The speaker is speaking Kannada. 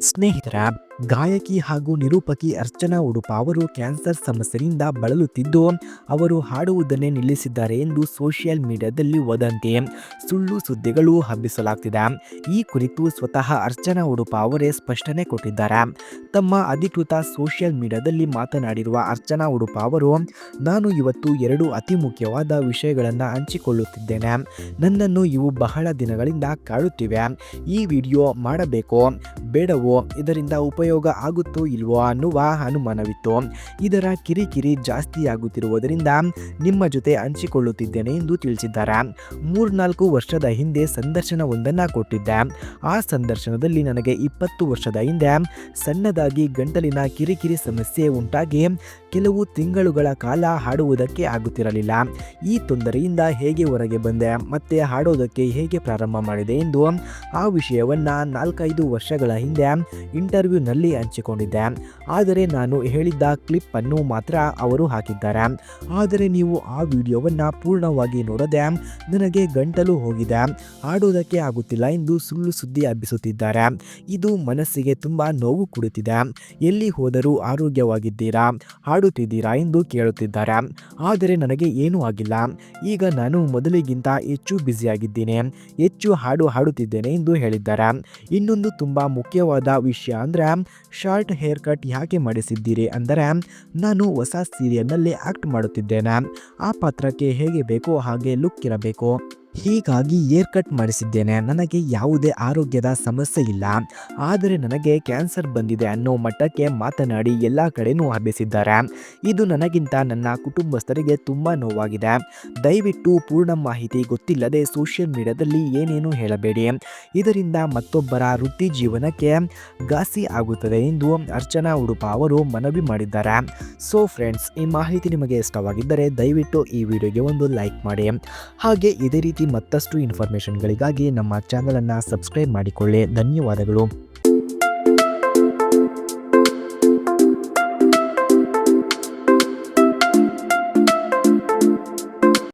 ಸ್ನೇಹಿತರ ಗಾಯಕಿ ಹಾಗೂ ನಿರೂಪಕಿ ಅರ್ಚನಾ ಉಡುಪ ಅವರು ಕ್ಯಾನ್ಸರ್ ಸಮಸ್ಯೆಯಿಂದ ಬಳಲುತ್ತಿದ್ದು, ಅವರು ಹಾಡುವುದನ್ನೇ ನಿಲ್ಲಿಸಿದ್ದಾರೆ ಎಂದು ಸೋಷಿಯಲ್ ಮೀಡಿಯಾದಲ್ಲಿ ವದಂತಿ ಸುಳ್ಳು ಸುದ್ದಿಗಳು ಹಬ್ಬಿಸಲಾಗ್ತಿದೆ. ಈ ಕುರಿತು ಸ್ವತಃ ಅರ್ಚನಾ ಉಡುಪ ಅವರೇ ಸ್ಪಷ್ಟನೆ ಕೊಟ್ಟಿದ್ದಾರೆ. ತಮ್ಮ ಅಧಿಕೃತ ಸೋಷಿಯಲ್ ಮೀಡಿಯಾದಲ್ಲಿ ಮಾತನಾಡಿರುವ ಅರ್ಚನಾ ಉಡುಪ ಅವರು, ನಾನು ಇವತ್ತು ಎರಡು ಅತಿ ಮುಖ್ಯವಾದ ವಿಷಯಗಳನ್ನು ಹಂಚಿಕೊಳ್ಳುತ್ತಿದ್ದೇನೆ. ನನ್ನನ್ನು ಇವು ಬಹಳ ದಿನಗಳಿಂದ ಕಾಡುತ್ತಿವೆ. ಈ ವಿಡಿಯೋ ಮಾಡಬೇಕೋ, ಬೇಡವೋ, ಇದರಿಂದ ಉಪಯೋಗ ಆಗುತ್ತೋ ಇಲ್ವೋ ಅನ್ನುವ ಅನುಮಾನವಿತ್ತು. ಇದರ ಕಿರಿಕಿರಿ ಜಾಸ್ತಿಯಾಗುತ್ತಿರುವುದರಿಂದ ನಿಮ್ಮ ಜೊತೆ ಹಂಚಿಕೊಳ್ಳುತ್ತಿದ್ದೇನೆ ಎಂದು ತಿಳಿಸಿದ್ದಾರೆ. ಮೂರ್ನಾಲ್ಕು ವರ್ಷದ ಹಿಂದೆ ಸಂದರ್ಶನವೊಂದನ್ನು ಕೊಟ್ಟಿದ್ದೆ. ಆ ಸಂದರ್ಶನದಲ್ಲಿ ನನಗೆ ಇಪ್ಪತ್ತು ವರ್ಷದ ಹಿಂದೆ ಸಣ್ಣದಾಗಿ ಗಂಟಲಿನ ಕಿರಿಕಿರಿ ಸಮಸ್ಯೆ ಉಂಟಾಗಿ ಕೆಲವು ತಿಂಗಳುಗಳ ಕಾಲ ಹಾಡುವುದಕ್ಕೆ ಆಗುತ್ತಿರಲಿಲ್ಲ. ಈ ತೊಂದರೆಯಿಂದ ಹೇಗೆ ಹೊರಗೆ ಬಂದೆ, ಮತ್ತೆ ಹಾಡೋದಕ್ಕೆ ಹೇಗೆ ಪ್ರಾರಂಭ ಮಾಡಿದೆ ಎಂದು ಆ ವಿಷಯವನ್ನು ನಾಲ್ಕೈದು ವರ್ಷಗಳ ಹಿಂದೆ ಇಂಟರ್ವ್ಯೂನಲ್ಲಿ ಹಂಚಿಕೊಂಡಿದ್ದೆ. ಆದರೆ ನಾನು ಹೇಳಿದ್ದ ಕ್ಲಿಪ್ ಅನ್ನು ಮಾತ್ರ ಅವರು ಹಾಕಿದ್ದಾರೆ. ಆದರೆ ನೀವು ಆ ವಿಡಿಯೋವನ್ನು ಪೂರ್ಣವಾಗಿ ನೋಡದೆ ನನಗೆ ಗಂಟಲು ಹೋಗಿದೆ. ಆಡೋದಕ್ಕೆ ಆಗುತ್ತಿಲ್ಲ ಎಂದು ಸುಳ್ಳು ಸುದ್ದಿ ಹಬ್ಬಿಸುತ್ತಿದ್ದಾರೆ. ಇದು ಮನಸ್ಸಿಗೆ ತುಂಬ ನೋವು ಕೊಡುತ್ತಿದೆ. ಎಲ್ಲಿ ಹೋದರೂ ಆರೋಗ್ಯವಾಗಿದ್ದೀರಾ? ಹಾಡುತ್ತಿದ್ದೀರಾ ಎಂದು ಕೇಳುತ್ತಿದ್ದಾರೆ. ಆದರೆ ನನಗೆ ಏನೂ ಆಗಿಲ್ಲ. ಈಗ ನಾನು ಮೊದಲಿಗಿಂತ ಹೆಚ್ಚು ಬ್ಯುಸಿಯಾಗಿದ್ದೇನೆ. ಹೆಚ್ಚು ಹಾಡು ಹಾಡುತ್ತಿದ್ದೇನೆ ಎಂದು ಹೇಳಿದ್ದಾರೆ. ಇನ್ನೊಂದು ತುಂಬ ಮುಖ್ಯವಾದ ವಿಷಯ ಅಂದರೆ ಶಾರ್ಟ್ ಹೇರ್ ಕಟ್ ಯಾಕೆ ಮಾಡಿಸಿದ್ದೀರಿ ಅಂದರೆ, ನಾನು ಹೊಸ ಸೀರಿಯಲ್ನಲ್ಲಿ ಆ್ಯಕ್ಟ್ ಮಾಡುತ್ತಿದ್ದೇನೆ. ಆ ಪಾತ್ರಕ್ಕೆ ಹೇಗೆ ಬೇಕೋ ಹಾಗೆ ಲುಕ್ ಇರಬೇಕು. ಹೀಗಾಗಿ ಏರ್ ಕಟ್ ಮಾಡಿಸಿದ್ದೇನೆ. ನನಗೆ ಯಾವುದೇ ಆರೋಗ್ಯದ ಸಮಸ್ಯೆ ಇಲ್ಲ. ಆದರೆ ನನಗೆ ಕ್ಯಾನ್ಸರ್ ಬಂದಿದೆ ಅನ್ನೋ ಮಟ್ಟಕ್ಕೆ ಮಾತನಾಡಿ ಎಲ್ಲ ಕಡೆನೂ ಹಬ್ಬಿಸಿದ್ದಾರೆ ಇದು ನನಗಿಂತ ನನ್ನ ಕುಟುಂಬಸ್ಥರಿಗೆ ತುಂಬ ನೋವಾಗಿದೆ. ದಯವಿಟ್ಟು ಪೂರ್ಣ ಮಾಹಿತಿ ಗೊತ್ತಿಲ್ಲದೆ ಸೋಷಿಯಲ್ ಮೀಡಿಯಾದಲ್ಲಿ ಏನೇನು ಹೇಳಬೇಡಿ. ಇದರಿಂದ ಮತ್ತೊಬ್ಬರ ವೃತ್ತಿ ಜೀವನಕ್ಕೆ ಘಾಸಿ ಆಗುತ್ತದೆ ಎಂದು ಅರ್ಚನಾ ಉಡುಪ ಅವರು ಮನವಿ ಮಾಡಿದ್ದಾರೆ. ಸೊ ಫ್ರೆಂಡ್ಸ್ ಈ ಮಾಹಿತಿ ನಿಮಗೆ ಇಷ್ಟವಾಗಿದ್ದರೆ ದಯವಿಟ್ಟು ಈ ವಿಡಿಯೋಗೆ ಒಂದು ಲೈಕ್ ಮಾಡಿ. ಹಾಗೆ ಇದೇ ರೀತಿ ಮತ್ತಷ್ಟು ಇನ್ಫಾರ್ಮೇಷನ್ಗಳಿಗಾಗಿ ನಮ್ಮ ಚಾನಲನ್ನು ಸಬ್ಸ್ಕ್ರೈಬ್ ಮಾಡಿಕೊಳ್ಳಿ. ಧನ್ಯವಾದಗಳು.